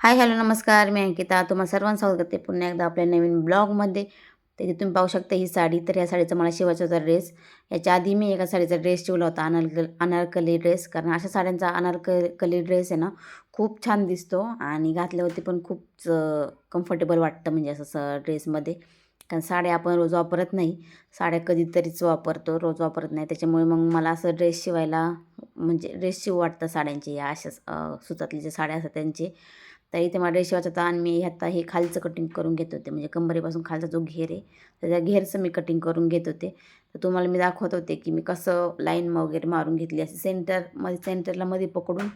Hi hello नमस्कार. मी अंकिता. तुम्हाला सर्वांचं स्वागत करते पुन्हा एकदा आपल्या नवीन ब्लॉगमध्ये. तिथे तुम्ही पाहू शकता ही साडी. तर या साडीचा मला शिवायचा होता ड्रेस. याच्या आधी मी एका साडीचा ड्रेस शिवला होता अनारकल अनारकली ड्रेस. कारण अशा साड्यांचा अनारकली ड्रेस आहे ना खूप छान दिसतो. आणि घातल्यावरती पण खूप कम्फर्टेबल वाटतं म्हणजे असं स ड्रेसमध्ये. कारण साड्या आपण रोज वापरत नाही. साड्या कधीतरीच वापरतो रोज वापरत नाही. त्याच्यामुळे मग मला असं ड्रेस शिवायला म्हणजे ड्रेस शिव वाटतं साड्यांचे. या अशा सुतातली जे साड्या असतात त्यांचे. तर इथे मला ड्रेस शिवायचा आणि मी आता हे खालचं कटिंग करून घेत होते. म्हणजे कंबरेपासून खालचा जो घेर आहे तर त्या घेरचं मी कटिंग करून घेत होते. तर तुम्हाला मी दाखवत होते की मी कसं लाईन वगैरे मारून घेतली असे सेंटरमध्ये सेंटरला मध्ये पकडून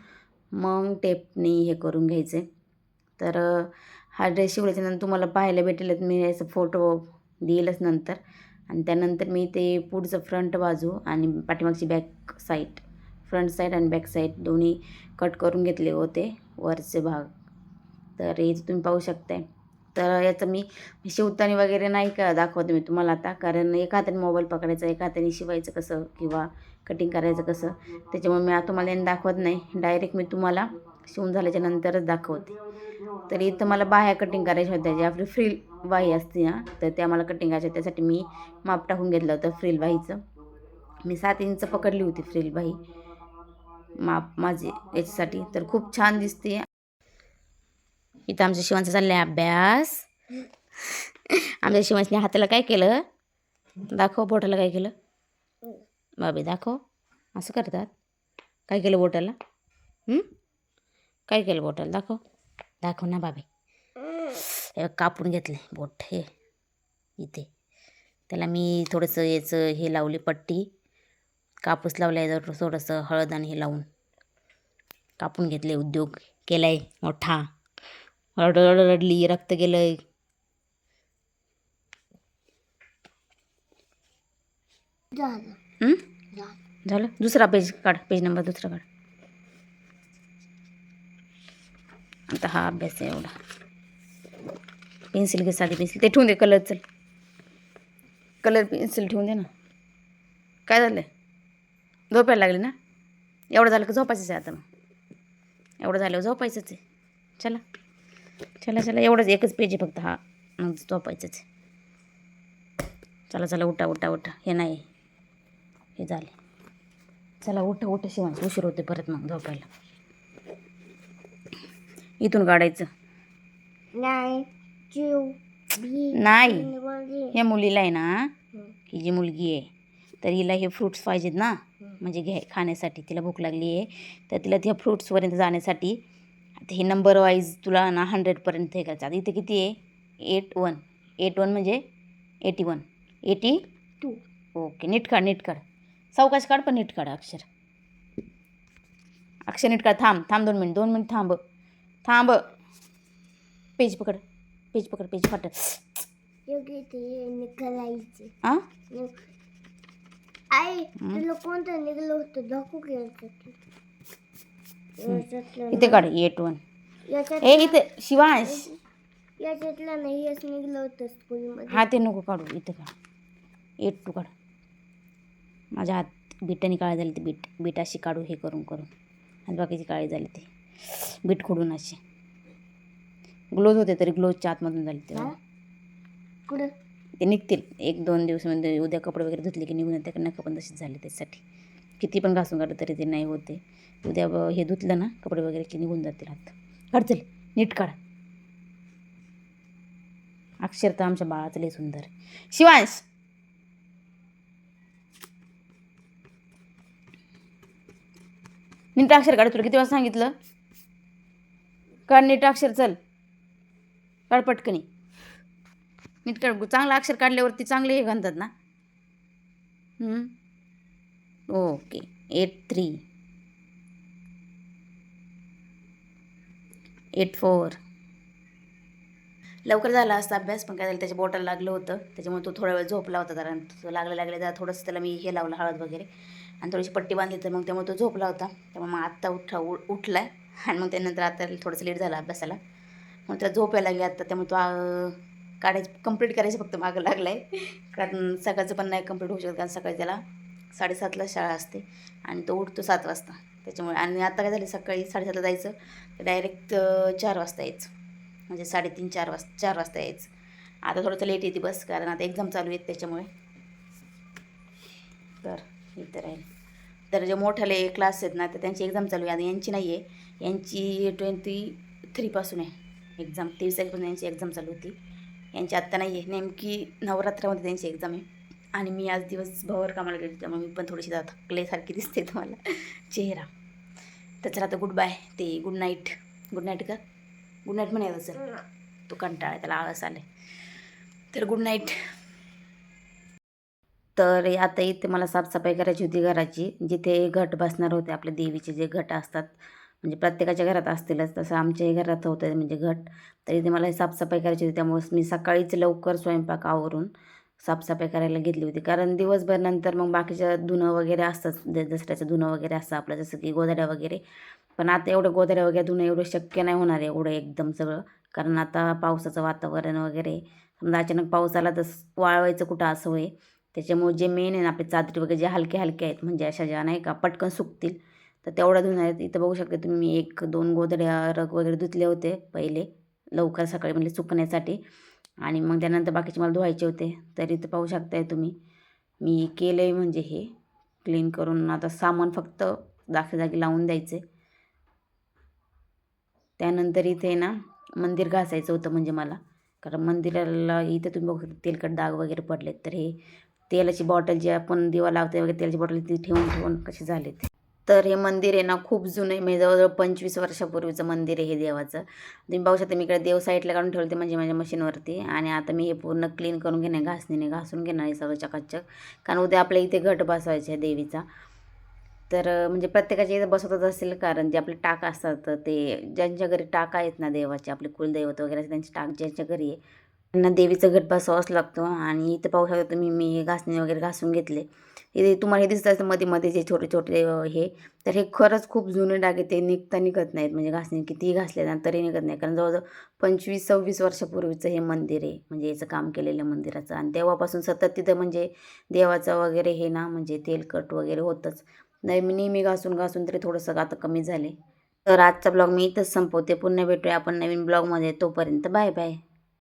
मग टेपने हे करून घ्यायचे. तर हा ड्रेस शिवल्याच्यानंतर तुम्हाला पाहायला भेटेल मी याचा फोटो देईलच नंतर. आणि त्यानंतर मी ते पुढचं फ्रंट बाजू आणि पाठीमागची बॅक साईड फ्रंट साईड आणि बॅक साईड दोन्ही कट करून घेतले होते. वरचे भाग. तर इथे तुम्ही पाहू शकताय. तर याचं मी शिवताना वगैरे नाही का दाखवते मी तुम्हाला आता. कारण एका हाताने मोबाईल पकडायचा एका हाताने शिवायचं कसं किंवा कटिंग करायचं कसं त्याच्यामुळे मी आता तुम्हाला यांनी दाखवत नाही. डायरेक्ट मी तुम्हाला शिवून झाल्याच्या नंतरच दाखवते. तर इथं मला बाह्या कटिंग करायच्या होत्या जे आपली फ्रील बाही असते ना तर त्या मला कटिंग करायच्या त्यासाठी मी माप टाकून घेतलं होतं फ्रील बाहीचं मी सात इंच पकडली होती फ्रील बाही माप माझे याच्यासाठी. तर खूप छान दिसते इथं आमच्या शिवांचा चाललाय अभ्यास. आमच्या शिवांच्या हाताला काय केलं? दाखव बोटाला काय केलं? बाबे दाखव. असं करतात. काय केलं बोटाला काय केलं बोटाला दाखव. दाखव ना बाबे. कापून घेतले बोट हे. इथे. त्याला मी थोडंसं याचं हे लावली पट्टी. कापूस लावला आहे थोडंसं हळद आणि हे लावून. कापून घेतले उद्योग केला आहे मोठा. रडली रक्त गेलंय. झालं? झालं झालं? दुसरा पेज काढ पेज नंबर दुसरा काढ. आता हा अभ्यास आहे एवढा. पेन्सिल घे साधी पेन्सिल. ते ठेवून दे कलर चल. कलर पेन्सिल ठेवून दे ना. काय झालं झोपायला लागले ना? एवढं झालं का झोपायचंच आहे आता मग. एवढं झाल्यावर झोपायचंच आहे. चला. चला चला एवढंच एकच पेज आहे फक्त हा. मग झोपायचंच. चला चला उठा उठा उठा. हे नाही. हे झाले. चला उठ उठ शिवांच उशीर होते परत मग झोपायला. इथून काढायचं. नाही. या मुलीला आहे ना हं. जी मुलगी आहे तर हिला हे फ्रूट्स पाहिजेत ना. म्हणजे घ्या खाण्यासाठी. तिला भूक लागली आहे. तर तिला त्या फ्रूट्सपर्यंत जाण्यासाठी हे नंबर वाईज तुला ना हंड्रेडपर्यंत हे करायचं. आता इथे किती आहे? एट वन एट वन म्हणजे eighty one eighty two okay नीट काढ नीट काढ. सावकाश काढ पण नीट काढ अक्षर. अक्षर नीट काढ. थांब थांब दोन मिनिट दोन मिनिट थांब. थांब. पेज पकड पेज पकड पेज फाट आ? आई तुला कोणतं निघलं होतं? दाखवू याच्यातलं इथे काढ एट वन ए इथे शिवांश. याच्यातलं नाही हेच निघलं होतं स्कूलमध्ये. हा ते नको काढू इथे काढ. एट टू काढ. माझ्या हात बिटाने काळी झाली ती बीट. बीट अशी काढू हे करून करून. आणि बाकीची काळी झाली ती. बीट खोडून अशी. ग्लोज होते तरी ग्लोजच्या आतमधून झाली ते हा? कुठं? ते निघतील. एक दोन दिवस म्हणजे उद्या कपडे वगैरे धुतले की निघून येते नका पण तशीच झाली त्यासाठी किती पण घासून काढलं तरी ते नाही होते उद्या ब- हे धुतलं ना कपडे वगैरे की निघून जातील हात काढ चल नीट काढ. अक्षर तर आमच्या बाळाचं लय सुंदर. शिवांश! नीट अक्षर काढ तुला. किती वेळा सांगितलं? काढ नीट अक्षर चल. काढ पटकनी. नीट काढ. चांगलं अक्षर काढल्यावरती चांगले हे घालतात ना. हम्म. Okay eight three. Eight four. लवकर झाला असता अभ्यास पण काय झालं त्याच्या बोटाला लागलं होतं. त्याच्यामुळे तो थोडा वेळ झोपला होता कारण तो लागलं लागले जरा थोडंसं त्याला मी हे लावलं हळद वगैरे. आणि थोडीशी पट्टी बांधली तर मग त्यामुळे तो झोपला होता. त्यामुळे मग आत्ता उठा उ उठला आहे आणि मग त्यानंतर आता थोडंसं लेट झाला अभ्यासाला. मग त्याला झोप यायला लागली आत्ता त्यामुळे तो काढायचं कंप्लीट करायचं फक्त मागं लागलं आहे कारण सकाळचं पण नाही कंप्लीट होऊ शकत कारण सकाळी त्याला साडेसातला शाळा असते आणि तो उठतो सात वाजता. त्याच्यामुळे आणि आता काय झालं सकाळी साडेसातला जायचं तर डायरेक्ट चार वाजता यायचं. म्हणजे साडेतीन चार वाजता चार वाजता यायचं. आता थोडंसं लेट येते बस कारण आता एक्झाम चालू आहेत त्याच्यामुळे. तर इथं राहील. तर जे मोठ्याले क्लास आहेत ना तर त्यांची एक्झाम चालू आहे. आणि यांची नाही आहे यांची ट्वेंटी थ्रीपासून आहे एक्झाम तेवीस तारखेपासून यांची एक्झाम चालू होती. यांची आत्ता नाही आहे नेमकी नवरात्रामध्ये त्यांची एक्झाम आहे. आणि मी आज दिवसभर कामाला गेली त्यामुळे मी पण थोडीशी जरा थकल्यासारखी दिसते तुम्हाला. चेहरा. तर चला आता गुड बाय ते गुड नाईट गुड नाईट का? गुड नाईट म्हणायचं सर तो कंटाळा त्याला आळस आले तर गुड नाईट तर आता इथे मला साफसफाई करायची होती घराची. जिथे घट बसणार होते आपल्या देवीचे जे घट असतात. म्हणजे प्रत्येकाच्या घरात असतीलच. तसं आमच्याही घरात होतं म्हणजे घट. तर इथे मला साफसफाई करायची होती. त्यामुळे मी सकाळीच लवकर स्वयंपाक आवरून साफसफाई करायला घेतली होती. कारण दिवसभर नंतर मग बाकीचं धुणं वगैरे असतात दसऱ्याचं धुणं वगैरे असतं आपलं जसं की गोधड्या वगैरे. पण आता एवढं गोधड्या वगैरे धुणं एवढं शक्य नाही होणार आहे एवढं एकदम सगळं. कारण आता पावसाचं वातावरण वगैरे समजा अचानक पाऊस आला तर वाळवायचं कुठं असं होय? त्याच्यामुळे जे मेन आहे ना आपले चादरी वगैरे जे हलके हलके आहेत म्हणजे अशा ज्या नाही का पटकन सुकतील तर तेवढ्या धुणार आहेत इथं बघू शकता तुम्ही एक दोन गोधड्या रग वगैरे धुतले होते पहिले लवकर सकाळी म्हणजे सुकण्यासाठी. आणि मग त्यानंतर बाकीचे मला धुवायचे होते. तरी तर पाहू शकताय तुम्ही. मी केलं आहे म्हणजे हे. क्लीन करून आता सामान फक्त दाखल्या जागी लावून द्यायचे त्यानंतर इथे ना मंदिर घासायचं होतं म्हणजे मला. कारण मंदिराला इथे तुम्ही बघू शकता तेलकट दाग वगैरे पडलेत. तर हे तेलाची बॉटल जी आपण दिवा लावते वगैरे तेलाची बॉटल ती ठेवून ठेवून कसे झाले ते तर हे मंदिर आहे ना खूप जुनं आहे. म्हणजे जवळजवळ पंचवीस वर्षापूर्वीचं मंदिर आहे हे देवाचं. तुम्ही पाहू शकता मी इकडे देव साईडला काढून ठेवते म्हणजे माझ्या मशीनवरती आणि आता मी हे पूर्ण क्लीन करून घेणार घासणीने घासून घेणार आहे सगळं चकाचक. कारण उद्या आपल्या इथे घट बसवायचे आहे देवीचा. तर म्हणजे प्रत्येकाच्या इथं बसवतच असेल कारण जे आपले टाक असतात ते ज्यांच्या घरी टाक आहेत ना देवाचे आपले कुलदैवत वगैरे त्यांचे टाक ज्यांच्या घरी आहे त्यांना देवीचं घट बसवावंच लागतो. आणि इथं पाहू शकता तुम्ही मी घासणी वगैरे घासून घेतले. हे तुम्हाला हे दिसत असतं मध्ये मध्ये जे छोटे छोटे हे. तर हे खरंच खूप जुने डाग ते निघता निघत नाहीत. म्हणजे घासणी कितीही घासले ना तरी निघत नाही. कारण जवळजवळ पंचवीस सव्वीस वर्षापूर्वीचं हे मंदिर आहे. म्हणजे याचं काम केलेलं मंदिराचं. आणि तेव्हापासून सतत तिथं म्हणजे देवाचं वगैरे हे ना म्हणजे तेलकट वगैरे होतंच. नाही मी नेहमी घासून घासून तरी थोडंसं आता कमी झाले. तर आजचा ब्लॉग मी इथंच संपवते. पुन्हा भेटूया आपण नवीन ब्लॉगमध्ये. तोपर्यंत बाय बाय